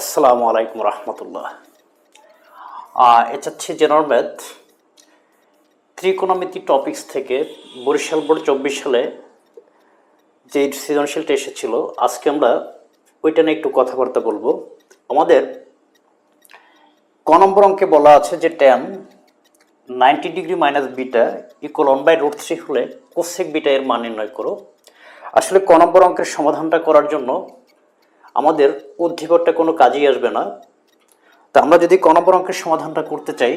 আসসালামু আলাইকুম রহমতুল্লাহ। এটা হচ্ছে ম্যাথ ত্রিকোণমিতি টপিক্স থেকে বরিশাল বোর্ড চব্বিশ সালে যে সৃজনশীলটা এসেছিল, আজকে আমরা ওইটা নিয়ে একটু কথাবার্তা বলব। আমাদের ক নম্বর অঙ্কে বলা আছে যে tan ninety degree minus beta equal one by root three হলে কোসেক বিটা এর মান নির্ণয় করো। আসলে ক নম্বর অঙ্কের সমাধানটা করার জন্য আমাদের উদ্দীপকটা কোনো কাজেই আসবে না। তা আমরা যদি ক নম্বর অঙ্কের সমাধানটা করতে চাই,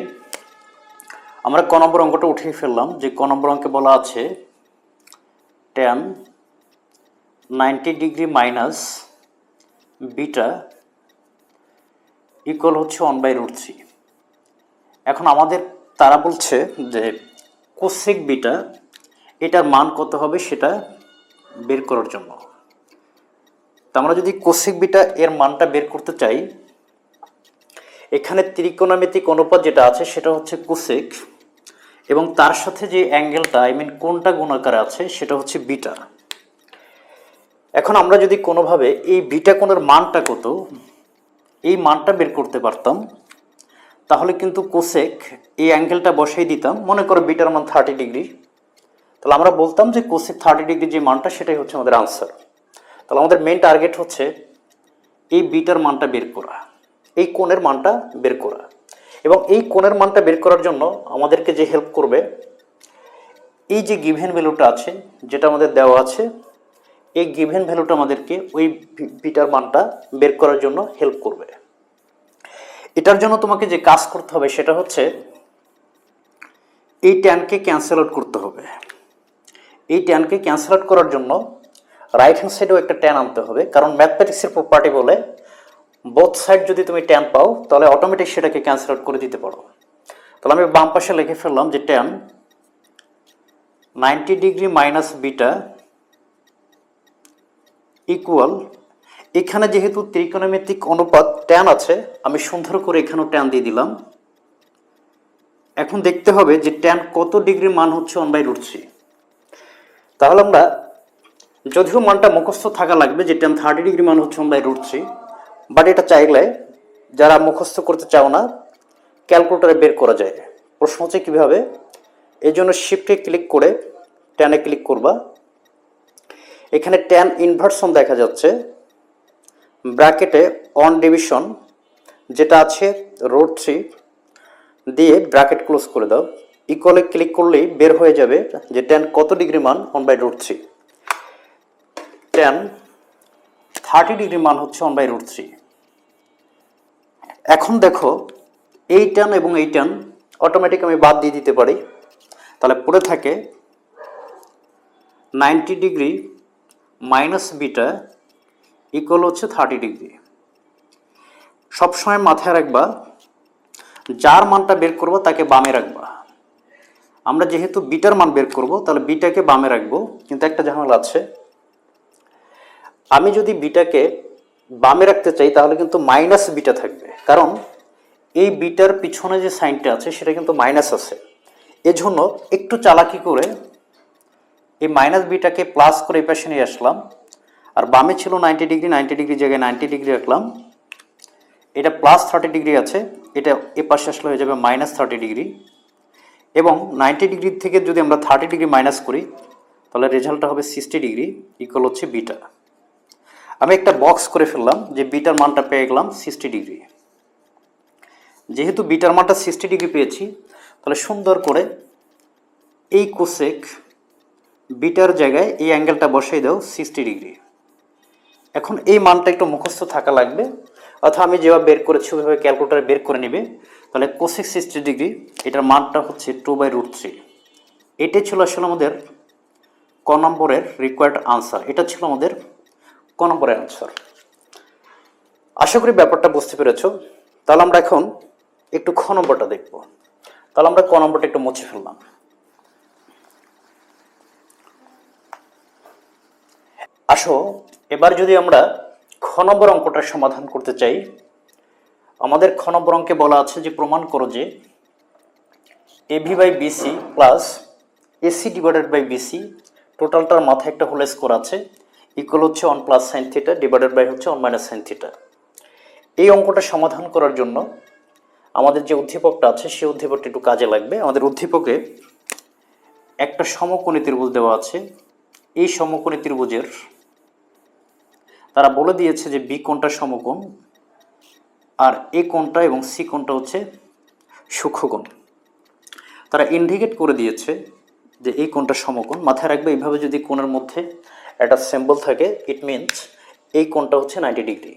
আমরা ক নম্বর অঙ্কটা উঠিয়ে ফেললাম, যে ক নম্বর অঙ্কে বলা আছে tan ninety degree minus beta equal হচ্ছে ওয়ান বাই রুট থ্রি এখন আমাদের, তারা বলছে যে কোসেক বিটা এটার মান কত হবে সেটা বের করার জন্য। আমরা যদি কোসেক বিটা এর মানটা বের করতে চাই, এখানে ত্রিকোণমিতিক অনুপাত যেটা আছে সেটা হচ্ছে কোসেক এবং তার সাথে যে অ্যাঙ্গেলটা, আই মিন কোনটা গুণাকারে আছে সেটা হচ্ছে বিটা। এখন আমরা যদি কোনোভাবে এই বিটা কোণের মানটা কত, এই মানটা বের করতে পারতাম, তাহলে কিন্তু কোসেক এই অ্যাঙ্গেলটা বসাই দিতাম। মনে করো বিটার মান থার্টি ডিগ্রি তাহলে আমরা বলতাম যে কোসেক থার্টি ডিগ্রি যে মানটা, সেটাই হচ্ছে আমাদের আনসার তাহলে আমাদের মেন টার্গেট হচ্ছে এই বিটার মানটা বের করা, এই কোণের মানটা বের করা। এবং এই কোণের মানটা বের করার জন্য আমাদেরকে যে হেল্প করবে, এই যে গিভেন ভ্যালুটা আছে, যেটা আমাদের দেওয়া আছে, এই গিভেন ভ্যালুটা আমাদেরকে ওই বিটার মানটা বের করার জন্য হেল্প করবে। এটার জন্য তোমাকে যে কাজ করতে হবে সেটা হচ্ছে, এই ট্যানকে ক্যান্সেল আউট করতে হবে। এই ট্যানকে ক্যান্সেল আউট করার জন্য রাইট হ্যান্ড সাইডেও একটা ট্যান আনতে হবে, কারণ ম্যাথমেটিক্সের প্রপার্টি বলে বোথ সাইড যদি তুমি ট্যান পাও, তাহলে অটোমেটিক সেটাকে ক্যান্সেল আউট করে দিতে পারো। তাহলে আমি বাম পাশে লিখে ফেললাম যে tan ninety degree minus beta equal এখানে যেহেতু ত্রিকোণমিতিক অনুপাত ট্যান আছে, আমি সুন্দর করে এখানেও ট্যান দিয়ে দিলাম। এখন দেখতে হবে যে ট্যান কত ডিগ্রি মান হচ্ছে ওয়ান বাই রুট থ্রি তাহলে আমরা যদিও মানটা মুখস্থ থাকা লাগবে, যে ট্যান থার্টি ডিগ্রি মান হচ্ছে বাই রুট থ্রি বাট এটা চাইলে যারা মুখস্থ করতে চাও না ক্যালকুলেটারে বের করা যায়। প্রশ্ন হচ্ছে কীভাবে? এই জন্য শিফটে ক্লিক করে ট্যানে ক্লিক করবা। এখানে ট্যান ইনভার্সন দেখা যাচ্ছে ব্র্যাকেটে অন ডিভিশন যেটা আছে রোড থ্রি দিয়ে ব্র্যাকেট ক্লোজ করে দাও। ইকুয়ালে ক্লিক করলেই বের হয়ে যাবে যে ট্যান কত ডিগ্রি মান on by root three tan thirty degree মান হচ্ছে ওয়ান বাই রুট থ্রি এখন দেখো, এই টান এবং এই টান অটোমেটিক আমি বাদ দিয়ে দিতে পারি। তাহলে পড়ে থাকে ninety degree minus beta equal হচ্ছে থার্টি ডিগ্রি সবসময় মাথায় রাখবা, যার মানটা বের করব তাকে বামে রাখবা। আমরা যেহেতু বিটার মান বের করব, তাহলে বিটাকে বামে রাখব। কিন্তু একটা ঝামেলা আছে। আমি যদি বিটাকে বামে রাখতে চাই, তাহলে কিন্তু মাইনাস বিটা থাকবে। কারণ এই বিটার পিছনে যে সাইনটা আছে, সেটা কিন্তু মাইনাস আছে। এজন্য একটু চালাকি করে এই মাইনাস বিটাকে প্লাস করে এই পাশে নিয়ে আসলাম। আর বামে ছিল নাইনটি ডিগ্রি নাইনটি ডিগ্রি জায়গায় নাইনটি ডিগ্রি রাখলাম। এটা প্লাস থার্টি ডিগ্রি আছে, এটা এ পাশে আসলে হয়ে যাবে মাইনাস থার্টি ডিগ্রি এবং নাইনটি ডিগ্রি থেকে যদি আমরা থার্টি ডিগ্রি মাইনাস করি, তাহলে রেজাল্টটা হবে সিক্সটি ডিগ্রি ইকুয়াল হচ্ছে বিটা। আমি একটা বক্স করে ফেললাম যে বিটার মানটা পেয়ে গেলাম সিক্সটি ডিগ্রি যেহেতু বিটার মানটা সিক্সটি ডিগ্রি পেয়েছি, তাহলে সুন্দর করে এই কোসেক বিটার জায়গায় এই অ্যাঙ্গেলটা বসাই দাও সিক্সটি ডিগ্রি এখন এই মানটা একটু মুখস্থ থাকা লাগবে, অথবা আমি যেভাবে বের করেছি ওইভাবে ক্যালকুলেটারে বের করে নেবে। তাহলে কোসেক সিক্সটি ডিগ্রি এটার মানটা হচ্ছে টু বাই রুট থ্রি এটাই ছিল আসলে আমাদের ক নম্বরের রিকোয়ার্ড আনসার এটা ছিল আমাদের ক নম্বরের আনসার আশা করি ব্যাপারটা বুঝতে পেরেছ। তাহলে আমরা এখন একটু খ নম্বরটা দেখব। তাহলে আমরা ক নম্বরটা একটু মুছে ফেললাম। আসো, এবার যদি আমরা খ নম্বর অঙ্কটার সমাধান করতে চাই, আমাদের খ নম্বর অঙ্কে বলা আছে যে, প্রমাণ করো যে AB by BC plus AC divided by BC টোটালটার মাথায় একটা হোল স্কোর আছে। ইকুয়াল হচ্ছে one plus sine theta divided by হচ্ছে ওয়ান মাইনাস সাইন থিটা এই অঙ্কটা সমাধান করার জন্য আমাদের যে উদ্দীপকটা আছে সেই উদ্দীপকটা একটু কাজে লাগবে। আমাদের উদ্দীপকে একটা সমকোণী ত্রিভুজ দেওয়া আছে। এই সমকোণী ত্রিভুজের তারা বলে দিয়েছে যে বি কোণটা সমকোণ আর এ কোণটা এবং সি কোণটা হচ্ছে সূক্ষ্মকোণ। তারা ইন্ডিকেট করে দিয়েছে যে এই কোণটা সমকোণ। মাথায় রাখবে, এইভাবে যদি কোণের মধ্যে একটা সিম্বল থাকে ইট মিনস এই কোণটা হচ্ছে নাইনটি ডিগ্রি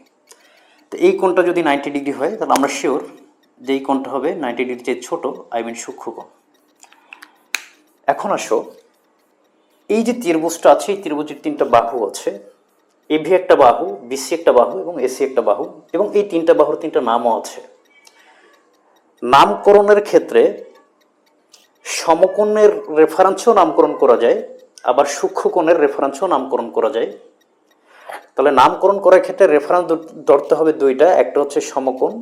তো এই কোণটা যদি নাইনটি ডিগ্রি হয়, তাহলে আমরা শিওর যে এই কোণটা হবে নাইনটি ডিগ্রি যে ছোটো আই মিন সূক্ষ্মকোণ। এখন আসো, এই যে ত্রিভুজটা আছে, এই ত্রিভুজের তিনটা বাহু আছে এভি একটা বাহু বিসি একটা বাহু এবং এসি একটা বাহু, এবং এই তিনটা বাহুর তিনটা নামও আছে। নামকরণের ক্ষেত্রে সমকোণের রেফারেন্সেও নামকরণ করা যায় আবার সূক্ষ্ম কোণের রেফারেন্সও নামকরণ করা যায়। তাহলে নামকরণ করার ক্ষেত্রে রেফারেন্স ধরতে হবে দুইটা, একটা হচ্ছে সমকোণ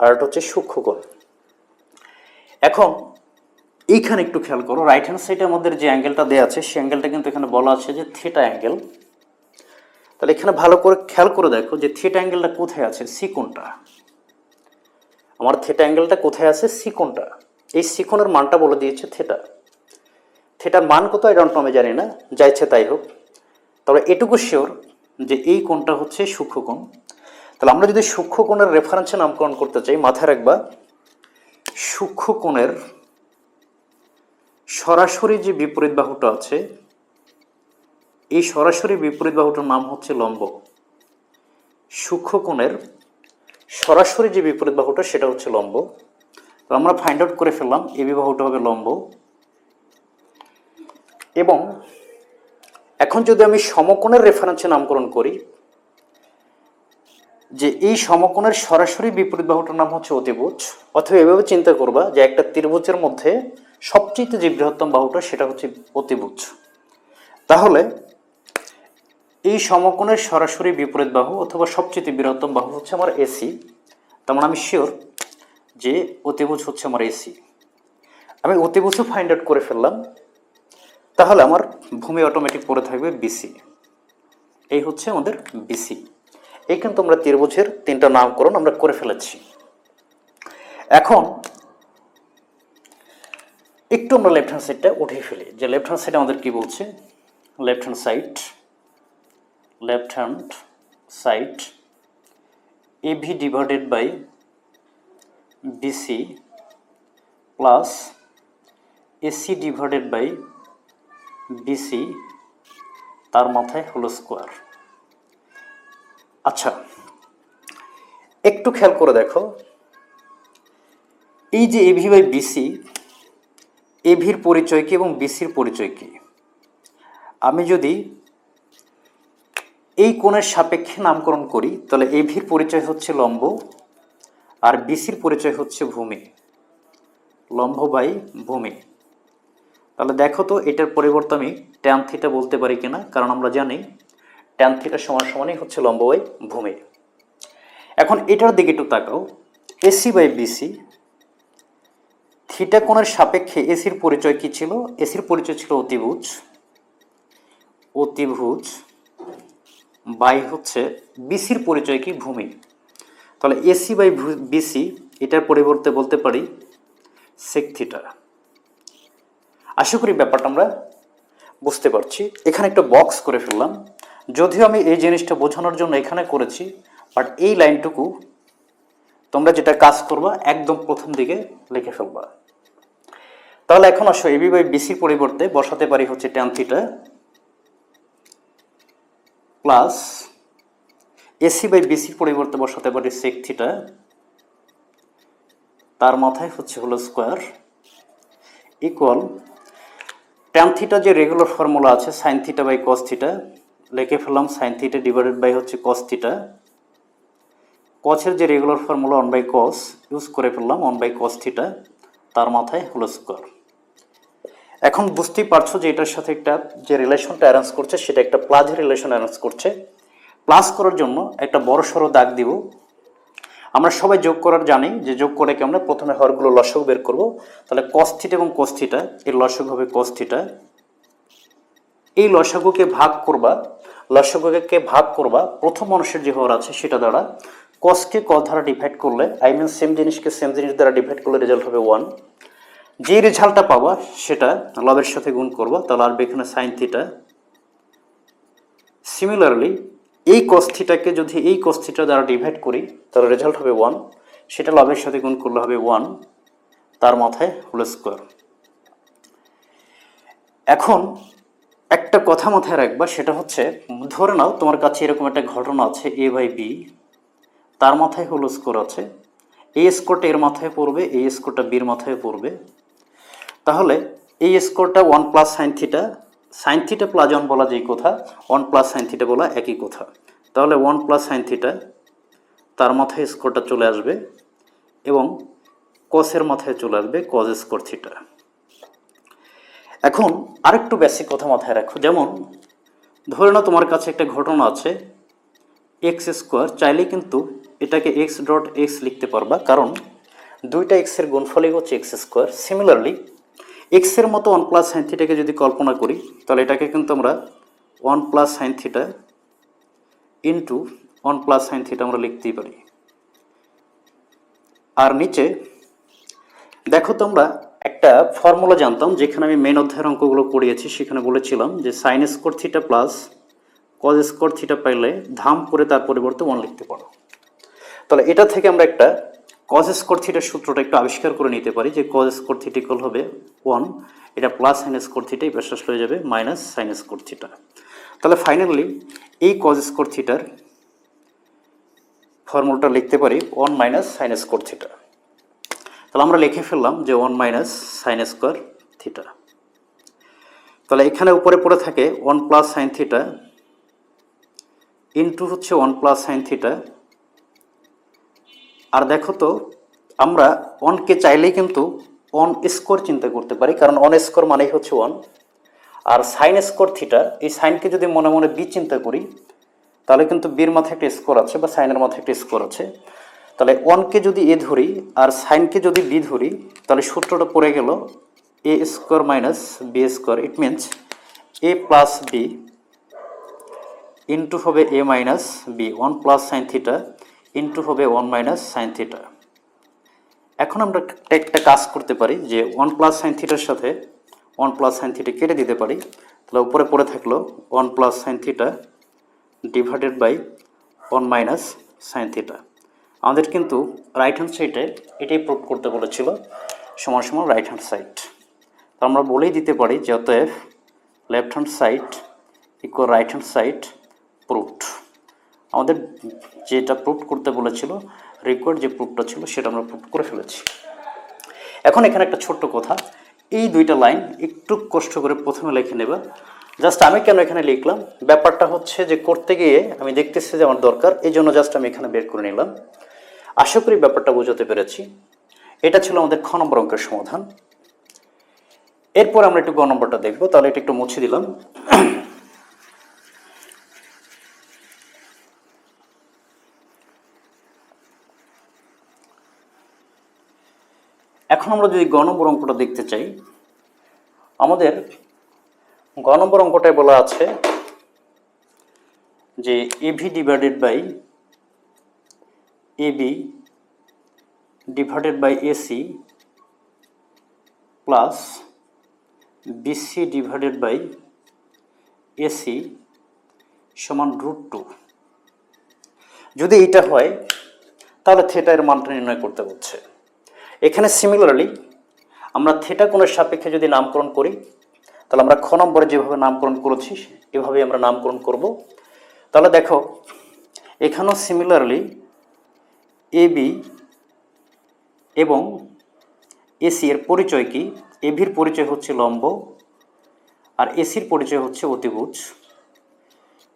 আর একটা হচ্ছে সূক্ষ্মকোণ এখন এইখানে একটু খেয়াল করো রাইট হ্যান্ড সাইডে আমাদের যে অ্যাঙ্গেলটা দেওয়া আছে, সেই অ্যাঙ্গেলটা কিন্তু এখানে বলা আছে যে থিটা অ্যাঙ্গেল তাহলে এখানে ভালো করে খেয়াল করে দেখো যে থিটা অ্যাঙ্গেলটা কোথায় আছে সি কোণটা আমার থিটা অ্যাঙ্গেলটা কোথায় আছে সি কোণটা এই সি কোণের মানটা বলে দিয়েছে থিটা থিটার মান কত এটা আমি জানি না। যাইছে তাই হোক। তবে এটুকু শিওর যে এই কোণটা হচ্ছে সূক্ষ্মকোণ তাহলে আমরা যদি সূক্ষ্মকোণের রেফারেন্সে নামকরণ করতে চাই, মাথায় রাখবা সূক্ষ্মকোণের সরাসরি যে বিপরীত বাহুটা আছে, এই সরাসরি বিপরীত বাহুটার নাম হচ্ছে লম্ব। সূক্ষ্মকোণের সরাসরি যে বিপরীত বাহুটা, সেটা হচ্ছে লম্ব। তো আমরা ফাইন্ড আউট করে ফেললাম, এই বাহুটা হবে লম্ব। এবং এখন যদি আমি সমকোণের রেফারেন্সে নামকরণ করি, যে এই সমকোণের সরাসরি বিপরীত বাহুটার নাম হচ্ছে অতিভুজ, অথবা এভাবে চিন্তা করবা যে একটা ত্রিভুজের মধ্যে সবচেয়ে যে বৃহত্তম বাহুটা সেটা হচ্ছে অতিভুজ। তাহলে এই সমকোণের সরাসরি বিপরীত বাহু অথবা সবচেয়ে বৃহত্তম বাহু হচ্ছে আমার এসি তেমন আমি শিওর যে অতিভুজ হচ্ছে আমার এসি আমি অতিভুজও ফাইন্ড আউট করে ফেললাম। তাহলে আমার ভূমি অটোমেটিক পড়ে থাকবে বিসি এই হচ্ছে আমাদের বিসি এই কিন্তু আমরা ত্রিভুজের তিনটা নামকরণ আমরা করে ফেলেছি। এখন একটু আমরা লেফট হ্যান্ড সাইডটা উঠিয়ে ফেলি। যে লেফট হ্যান্ড সাইড আমাদের কি বলছে? Left hand side left hand side AB divided by BC plus AC divided by BC তার মাথায় হলো স্কোয়ার। আচ্ছা একটু খেয়াল করে দেখো। এই যে এভি বাই বিসি এভির পরিচয় কি এবং বিসির পরিচয় কি? আমি যদি এই কোণের সাপেক্ষে নামকরণ করি, তাহলে এভির পরিচয় হচ্ছে লম্ব আর বিসির পরিচয় হচ্ছে ভূমি। লম্ব বাই ভূমি। তাহলে দেখো তো এটার পরিবর্তে আমি ট্যান থিটা বলতে পারি কিনা, কারণ আমরা জানি ট্যান থিটা সমান সমানই হচ্ছে লম্ব বাই ভূমি। এখন এটার দিকে একটু তাকাও এসি বাই বিসি থিটা কোণের সাপেক্ষে এসির পরিচয় কি ছিল? এসির পরিচয় ছিল অতিভুজ। অতিভুজ বাই হচ্ছে বিসির পরিচয় কি? ভূমি। তাহলে এসি বাই বিসি এটার পরিবর্তে বলতে পারি সেক থিটা আশা করি ব্যাপারটা আমরা বুঝতে পারছি। এখানে একটা বক্স করে ফেললাম। যদিও আমি এই জিনিসটা বোঝানোর জন্য এখানে করেছি বাট এই লাইনটুকু তোমরা যেটা কাজ করবা, একদম প্রথম দিকে লিখে ফেলবা। তাহলে এখন আসো এবি বাই বিসির পরিবর্তে বসাতে পারি হচ্ছে tan theta plus AC by বিসির পরিবর্তে বসাতে পারি সেক থিটা তার মাথায় হচ্ছে হলো স্কোয়ার ইকুয়াল ট্যান থিটা যে রেগুলার ফর্মুলা আছে sine theta by cos theta লিখে ফেললাম সাইন থিটা ডিভাইডেড বাই হচ্ছে কস থিটা কসের যে regular formula one by cos use করে ফেললাম ওয়ান বাই কস থিটা তার মাথায় হলো স্কোয়ার এখন বুঝতেই পারছ যে এটার সাথে একটা যে রিলেশনটা অ্যারেঞ্জ করছে, সেটা একটা প্লাস রিলেশন অ্যারেঞ্জ করছে। প্লাস করার জন্য একটা বড় সড়ো দাগ দিব। আমরা সবাই যোগ করার জানি যে যোগ করে কি আমরা প্রথমে হরগুলো লসক বের করব। তাহলে কস্থিটা এবং কস্থিটা এর লসক হবে কস্থিটা এই লসাগুকে ভাগ করবা লসাগুকে ভাগ করবা, প্রথম মানুষের যে হর আছে সেটা দ্বারা কসকে ক দ্বারা ডিভাইড করলে আই মিন সেম জিনিসকে সেম জিনিস দ্বারা ডিভাইড করলে রেজাল্ট হবে ওয়ান যে রেজাল্টটা পাবা সেটা লবের সাথে গুণ করবা, তাহলে আর এখানে সাইন থিটা সিমিলারলি এই কস্থিটাকে যদি এই কস্থিটা দ্বারা ডিভাইড করি, তাহলে রেজাল্ট হবে ওয়ান সেটা লাভের সাথে গুণ করলে হবে ওয়ান তার মাথায় হোল স্কোয়ার এখন একটা কথা মাথায় রাখবা, সেটা হচ্ছে, ধরে নাও তোমার কাছে এরকম একটা ঘটনা আছে এ বাই বি তার মাথায় হোল স্কোর আছে এই স্কোরটা এর মাথায় পড়বে এই স্কোরটা বির মাথায় পড়বে। তাহলে এই স্কোরটা one plus sine theta sine theta plus one বলা যেই কথা ওয়ান প্লাস সাইন থিটা বলা একই কথা। তাহলে ওয়ান প্লাস সাইন থিটা তার মাথায় স্কোরটা চলে আসবে এবং কসের মাথায় চলে আসবে কজ স্কোর থিটা এখন আরেকটু বেসিক কথা মাথায় রাখো, যেমন ধরে নাও তোমার কাছে একটা ঘটনা আছে এক্স স্কোয়ার চাইলে কিন্তু এটাকে এক্স ডট এক্স লিখতে পারবা, কারণ দুইটা এক্সের গুণফলই হচ্ছে এক্স স্কোয়ার সিমিলারলি এক্সের মতো ওয়ান প্লাস সাইন থিটাকে যদি কল্পনা করি, তাহলে এটাকে কিন্তু আমরা one plus sine theta into one plus sine theta আমরা লিখতেই পারি। আর নিচে দেখো তোমরা একটা ফর্মুলা জানতাম, যেখানে আমি মেন অধ্যায়ের অঙ্কগুলো করিয়েছি, সেখানে বলেছিলাম যে sine square theta plus cos square theta পাইলে ধাম করে তার পরিবর্তে ওয়ান লিখতে পারো। তাহলে এটা থেকে আমরা একটা কজ স্কোর থিটার সূত্রটা একটু আবিষ্কার করে নিতে পারি যে কজ স্কোর থিটিকল হবে ওয়ান এটা প্লাস সাইন স্কোর থিটা এই পাশে হয়ে যাবে মাইনাস সাইন স্কোর থিটা তাহলে ফাইনালি এই কজ স্কোর থিটার ফর্মুলাটা লিখতে পারি one minus sine square theta তাহলে আমরা লিখে ফেললাম যে one minus sine square theta তাহলে এখানে উপরে পড়ে থাকে one plus sine theta into হচ্ছে ওয়ান প্লাস সাইন থিটা আর দেখো তো, আমরা অনকে চাইলেই কিন্তু অন স্কোর চিন্তা করতে পারি, কারণ অন স্কোর মানেই হচ্ছে ওয়ান আর সাইন স্কোর থিটা এই সাইনকে যদি মনে মনে বি চিন্তা করি, তাহলে কিন্তু বির মাথায় একটা স্কোর আছে বা সাইনের মাথায় একটা স্কোর আছে। তাহলে ওয়ানকে যদি এ ধরি আর সাইনকে যদি বি ধরি, তাহলে সূত্রটা পড়ে গেল A square minus B square it means A plus B into হবে A minus B one plus sine theta into হবে ওয়ান মাইনাস সাইন থিটা এখন আমরা একটা কাজ করতে পারি যে ওয়ান প্লাস সাইন থিটার সাথে ওয়ান প্লাস সাইন থিটা কেটে দিতে পারি। তাহলে উপরে পড়ে থাকল one plus sine theta divided by one minus sine theta আমাদের কিন্তু রাইট হ্যান্ড সাইডে এটাই প্রুভ করতে বলেছিল, সমান সমান রাইট হ্যান্ড সাইড তো আমরা বলেই দিতে পারি যে অতএব left hand side equal right hand side proved আমাদের যেটা প্রুফ করতে বলেছিল রিকোয়ার্ড যে প্রুফটা ছিল, সেটা আমরা প্রুফ করে ফেলেছি। এখন এখানে একটা ছোট্ট কথা। এই দুইটা লাইন একটু কষ্ট করে প্রথমে লিখে নেবা। জাস্ট আমি কেন এখানে লিখলাম? ব্যাপারটা হচ্ছে যে করতে গিয়ে আমি দেখতেছি যে আমার দরকার, এই জন্য জাস্ট আমি এখানে বের করে নিলাম। আশা করি ব্যাপারটা বোঝাতে পেরেছি। এটা ছিল আমাদের খ নম্বর অঙ্কের সমাধান। এরপর আমরা একটু গ নম্বরটা দেখব, তাহলে এটা একটু মুছে দিলাম। এখন আমরা যদি গ নম্বর অঙ্কটা দেখতে চাই, আমাদের গ নম্বর অঙ্কটায় বলা আছে যে AB divided by AB divided by AC plus BC divided by AC সমান রুট টু যদি এইটা হয়, তাহলে থেটার মানটা নির্ণয় করতে হচ্ছে। এখানে সিমিলারলি আমরা থেটা কোণের সাপেক্ষে যদি নামকরণ করি, তাহলে আমরা খ নম্বরে যেভাবে নামকরণ করেছি, এভাবেই আমরা নামকরণ করব। তাহলে দেখো, এখানেও সিমিলারলি এ বি এবং এসি এর পরিচয় কি? এভির পরিচয় হচ্ছে লম্ব আর এসির পরিচয় হচ্ছে অতিভুজ।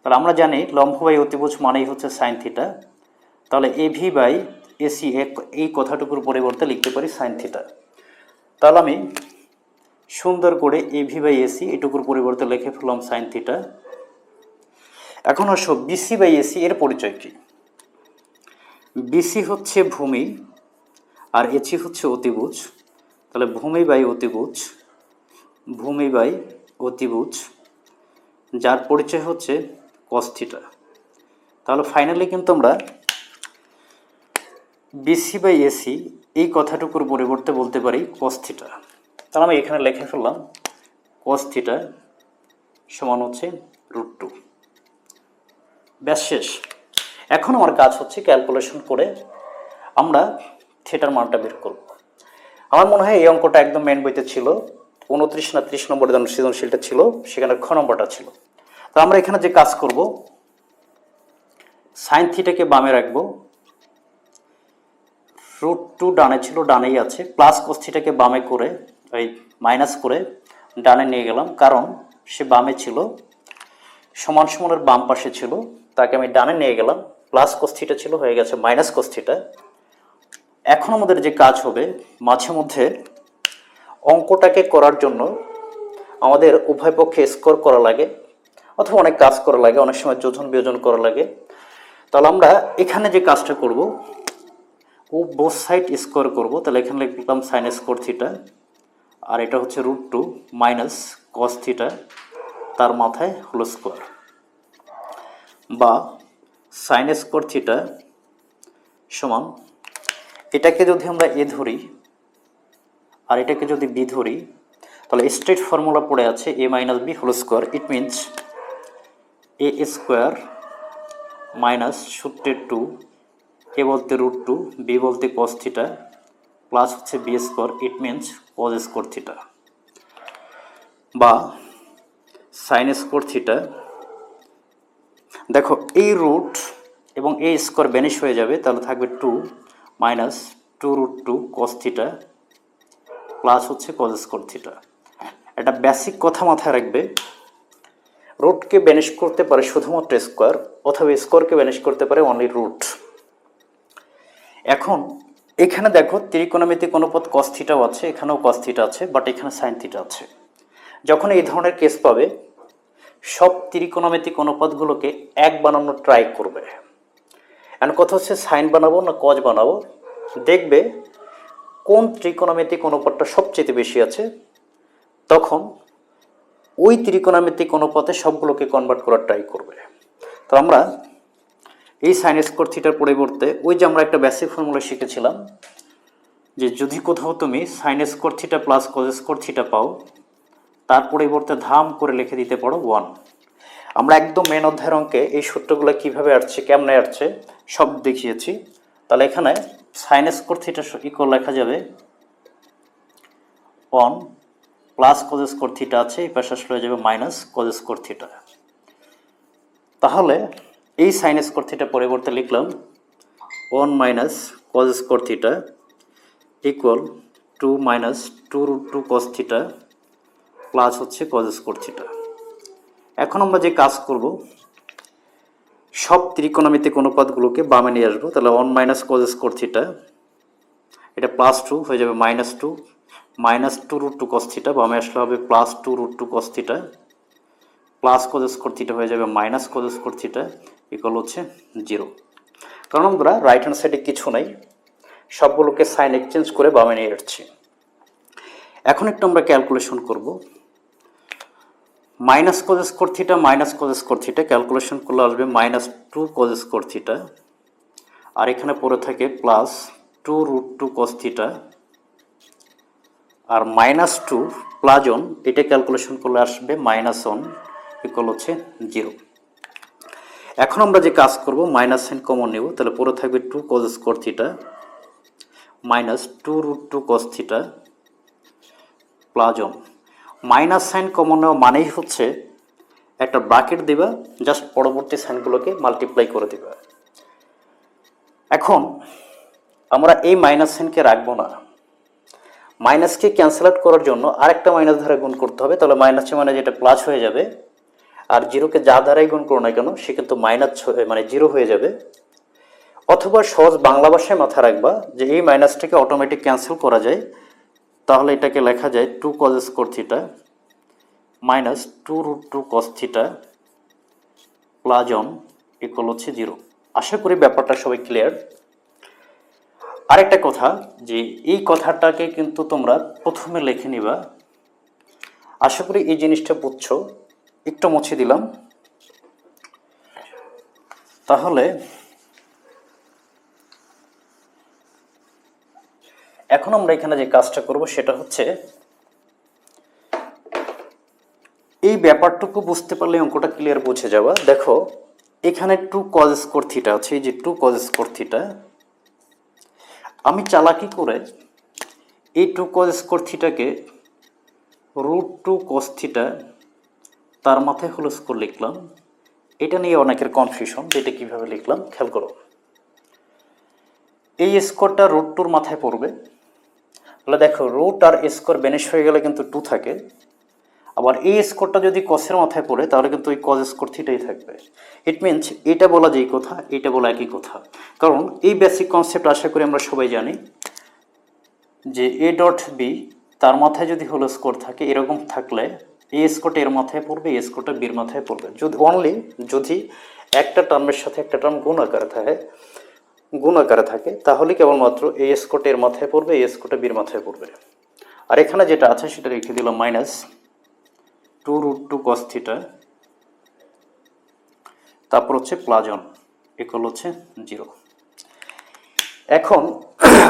তাহলে আমরা জানি লম্ব বাই অতিভুজ মানেই হচ্ছে সাইন থিটা তাহলে এভি বাই এসি এই কথাটুকুর পরিবর্তে লিখতে পারি সাইন থিটা তাহলে আমি সুন্দর করে এভি বাই এসি এটুকুর পরিবর্তে লিখে ফেললাম সাইন থিটা এখন আসো বিসি বাই এসি এর পরিচয় কি? বিসি হচ্ছে ভূমি আর এসি হচ্ছে অতিভুজ। তাহলে ভূমি বাই অতিভুজ, ভূমি বাই অতিভুজ, যার পরিচয় হচ্ছে কস্থিটা তাহলে ফাইনালি কিন্তু আমরা বিসি বাই এসি, এই কথাটুকুর পরিবর্তে বলতে পারি কস থিটা তাহলে আমি এখানে লিখে ফেললাম কস থিটা সমান হচ্ছে রুট টু ব্যাস শেষ। এখন আমার কাজ হচ্ছে ক্যালকুলেশন করে আমরা থিয়েটার মানটা বের করব। আমার মনে হয় এই অঙ্কটা একদম মেন বইতে ছিল, উনত্রিশ না ত্রিশ নম্বরের জন্য সৃজনশীলটা ছিল, সেখানে খ নম্বরটা ছিল। তো আমরা এখানে যে কাজ করব সাইন থিটাকে বামে রাখব রুট টু ডানে ছিল, ডানেই আছে। প্লাস কোস্থিটাকে বামে করে, এই মাইনাস করে ডানে নিয়ে গেলাম, কারণ সে বামে ছিল, সমান সমানের বাম পাশে ছিল, তাকে আমি ডানে নিয়ে গেলাম প্লাস কোস্থিটা ছিল, হয়ে গেছে মাইনাস কোস্থিটা এখন আমাদের যে কাজ হবে, মাঝে মধ্যে অঙ্কটাকে করার জন্য আমাদের উভয় পক্ষে স্কোর করা লাগে, অথবা অনেক কাজ করা লাগে, অনেক সময় যোজন বিয়োজন করা লাগে। তাহলে আমরা এখানে যে কাজটা করব ও বোথ সাইড স্কোয়ার করব, তাহলে এখানে লিখলাম সাইন স্কোর থিটা আর এটা হচ্ছে root two minus cos theta তার মাথায় হলো স্কোয়ার বা সাইন স্কোর থিটা সমান, এটাকে যদি আমরা এ ধরি, আর এটাকে যদি বি ধরি, তাহলে স্ট্রেট ফর্মুলা পড়ে আছে A minus B whole square it means A square minus সূত্রের টু এ বলতে রুট টু বি বলতে কস থিটা প্লাস হচ্ছে B square it means cos square theta বা সাইন স্কোর থিটা দেখো এই রুট এবং এই স্কোয়ার বেনিশ হয়ে যাবে, তাহলে থাকবে two minus two root two cos plus হচ্ছে কজ স্কোর থিটা একটা বেসিক কথা মাথায় রাখবে রুটকে বেনিশ করতে পারে শুধুমাত্র স্কোয়ার অথবা স্কোয়ারকে বেনিশ করতে পারে অনলি রুট এখন, এখানে দেখো ত্রিকোণমিতিক অনুপাত কস থিটাও আছে, এখানেও কস থিটা আছে বাট এখানে সাইন আছে। যখন এই ধরনের কেস পাবে, সব ত্রিকোণমিতিক অনুপাতগুলোকে এক বানানোর ট্রাই করবে। এখন কথা হচ্ছে সাইন বানাবো না কজ বানাবো? দেখবে কোন ত্রিকোণমিতিক অনুপাতটা সবচেয়ে বেশি আছে, তখন ওই ত্রিকোণমিতিক অনুপাতে সবগুলোকে কনভার্ট করার ট্রাই করবে। তো আমরা এই সাইন স্কোর থিটার পরিবর্তে ওই যে আমরা একটা বেসিক ফর্মুলা শিখেছিলাম, যে যদি কোথাও তুমি sine square theta plus cos square theta পাও, তার পরিবর্তে ধাম করে লিখে দিতে পারো ওয়ান আমরা একদম মেন অধ্যায়ের অঙ্কে এই সূত্রগুলো কীভাবে আসছে, কেমনে আসছে, সব দেখিয়েছি। তাহলে এখানে সাইন স্কোর থিটা ইকুয়াল লেখা যাবে one plus cos square theta আছে, এই পাশে আসলে হয়ে যাবে মাইনাস কোজ স্কোর থিটা তাহলে এই সাইন স্কোর থিটা পরিবর্তে লিখলাম one minus cos square theta equal to minus two root two cos theta plus হচ্ছে কজ স্কোর থিটা এখন আমরা যে কাজ করব, সব ত্রিকোণমিতিক অনুপাতগুলোকে বামে নিয়ে আসব, তাহলে one minus cos square theta এটা প্লাস টু হয়ে যাবে minus two minus two root two cos theta বামে আসলে হবে plus two root two cos theta plus cos square theta হয়ে যাবে minus cos square theta equal হচ্ছে জিরো কারণ আমরা রাইট হ্যান্ড সাইডে কিছু নেই। সবগুলোকে সাইন এক্সচেঞ্জ করে বামে নিয়ে আসছি। এখন একটু আমরা ক্যালকুলেশন করব। Minus cos square theta minus cos square theta calculation করলে আসবে minus two cos square theta আর এখানে পড়ে থাকে plus two root two cos theta আর মাইনাস টু প্লাজন এটা ক্যালকুলেশন করলে আসবে মাইনাস ওয়ান ইকুয়াল হচ্ছে জিরো। এখন আমরা যে কাজ করব মাইনাস সাইন কমন নেব, তাহলে পুরো থাকবে two cos square theta minus two root two cos theta plus one minus sign common নেওয়া মানেই হচ্ছে একটা ব্রাকেট দিবা জাস্ট পরবর্তী সাইনগুলোকে মাল্টিপ্লাই করে দিবা। এখন আমরা এই মাইনাস সাইনকে রাখব না। মাইনাসকে ক্যান্সেল আউট করার জন্য আরেকটা মাইনাস ধারা গুণ করতে হবে, তাহলে মাইনাসে মানে যেটা প্লাস হয়ে যাবে আর জিরোকে যা দ্বারাই গুণ করো না কেন, সে কিন্তু মাইনাস মানে জিরো হয়ে যাবে। অথবা সহজ বাংলা ভাষায় মাথা রাখবা যে এই মাইনাসটাকে অটোমেটিক ক্যান্সেল করা যায়। তাহলে এটাকে লেখা যায় two cos square theta minus two root two cos theta plus one equal হচ্ছে জিরো আশা করি ব্যাপারটা সবাই ক্লিয়ার আরেকটা কথা যে এই কথাটাকে কিন্তু তোমরা প্রথমে লিখে নিবা। আশা করি এই জিনিসটা বুঝছ। একটু মুছে দিলাম। তাহলে এখন আমরা এখানে যে কাজটা করব সেটা হচ্ছে এই ব্যাপারটুকু বুঝতে পারলে অঙ্কটা ক্লিয়ার বুঝে যাওয়া। দেখো, এখানে টু কজ স্কোর থিটা আছে, এই যে টু কজ স্কোর থিটা আমি চালাকি করে এই টু কজ স্কোর থিটাকে রুট টু কস থিটা তার মাথায় হলো স্কোর লিখলাম। এটা নিয়ে অনেকের কনফিউশন যে এটা কীভাবে লিখলাম, খেয়াল করো। এই স্কোরটা রুট টুর মাথায় পড়বে। তাহলে দেখো রুট আর স্কোর বেনিশ হয়ে গেলে কিন্তু টু থাকে। আবার এই স্কোরটা যদি কসের মাথায় পড়ে, তাহলে কিন্তু ওই কজ স্কোর থিটাই থাকবে। ইট মিনস এটা বলা যেই কথা, এটা বলা একই কথা। কারণ এই বেসিক কনসেপ্ট আশা করি আমরা সবাই জানি যে এ ডট বি তার মাথায় যদি হলো স্কোর থাকে, এরকম থাকলে এ স্কোরটা এর মাথায় পড়বে এ বির মাথায় পড়বে। যদি অনলি যদি একটা টার্মের সাথে একটা টার্ম গুণ আকারে থাকে, গুণ আকারে থাকে, তাহলে কেবলমাত্র এ স্কোরটা এর মাথায় পড়বে এ বির মাথায় পড়বে। আর এখানে যেটা আছে, সেটা রেখে দিলাম minus two root two cos theta তারপর হচ্ছে প্লাজন ইকুয়াল হচ্ছে জিরো এখন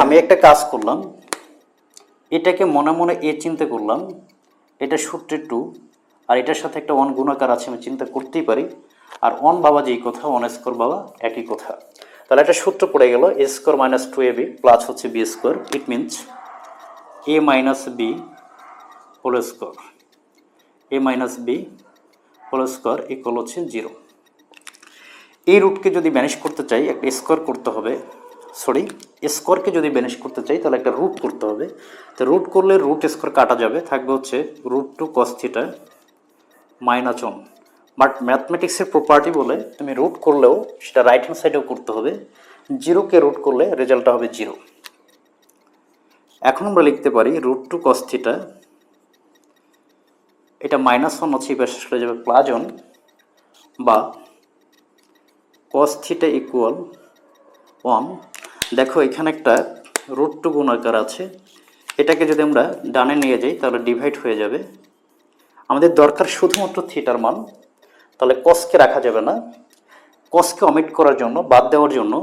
আমি একটা কাজ করলাম, এটাকে মনে মনে এ চিন্তা করলাম এটা সূত্রে টু আর এটার সাথে একটা অন গুণাকার আছে, আমি চিন্তা করতেই পারি। আর অন বাবা যেই কথা অন স্কোর বাবা একই কথা। তাহলে একটা সূত্র পড়ে গেল a square minus two a b plus হচ্ছে b square it means a minus b whole square a minus b whole square equal হচ্ছে জিরো এই রুটকে যদি ম্যানেজ করতে চাই, একটা স্কোয়ার করতে হবে। সরি স্কোয়ারকে যদি ম্যানেজ করতে চাই, তাহলে একটা রুট করতে হবে। তো রুট করলে রুট স্কোয়ার কাটা যাবে, থাকবে হচ্ছে root two cos theta minus one but ম্যাথমেটিক্সের property বলে তুমি রুট করলেও সেটা রাইট হ্যান্ড সাইডেও করতে হবে জিরোকে রুট করলে রেজাল্টটা হবে জিরো এখন আমরা লিখতে পারি রুট টু কস থিটা এটা মাইনাস ওয়ান হচ্ছে এই পাশে চলে যাবে প্লাস ওয়ান বা কস থিটা ইকুয়াল ওয়ান দেখো, এখানে একটা রুট টু গুণাকার আছে। এটাকে যদি আমরা ডানে নিয়ে যাই, তাহলে ডিভাইড হয়ে যাবে। আমাদের দরকার শুধুমাত্র থিটার মান। তাহলে কসকে রাখা যাবে না। কসকে অমিট করার জন্য, বাদ দেওয়ার জন্য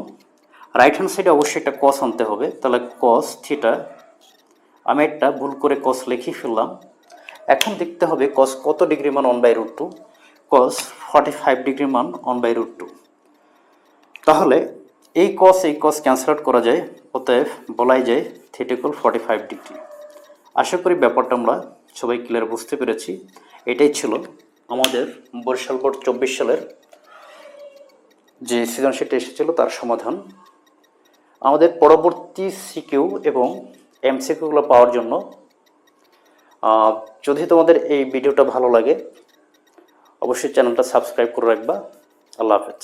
রাইট হ্যান্ড সাইডে অবশ্যই একটা কস আনতে হবে। তাহলে কস থিটা আমি একটা ভুল করে কস লিখে ফেললাম। এখন দেখতে হবে কস কত ডিগ্রি মান one by root two cos forty five degree মান অন বাই রুট টু তাহলে এই কস এই কস ক্যান্সেল আউট করা যায়, অতএব বলাই যায় theta equal forty five degree আশা করি ব্যাপারটা আমরা সবাই ক্লিয়ার বুঝতে পেরেছি। এটাই ছিল আমাদের বরিশাল বোর্ড চব্বিশ সালের যে সৃজনশীলটা এসেছিল, তার সমাধান। আমাদের পরবর্তী সিকিউ এবং এমসিকিউগুলো পাওয়ার জন্য যদি তোমাদের এই ভিডিওটা ভালো লাগে, অবশ্যই চ্যানেলটা সাবস্ক্রাইব করে রাখবা। আল্লাহ হাফেজ।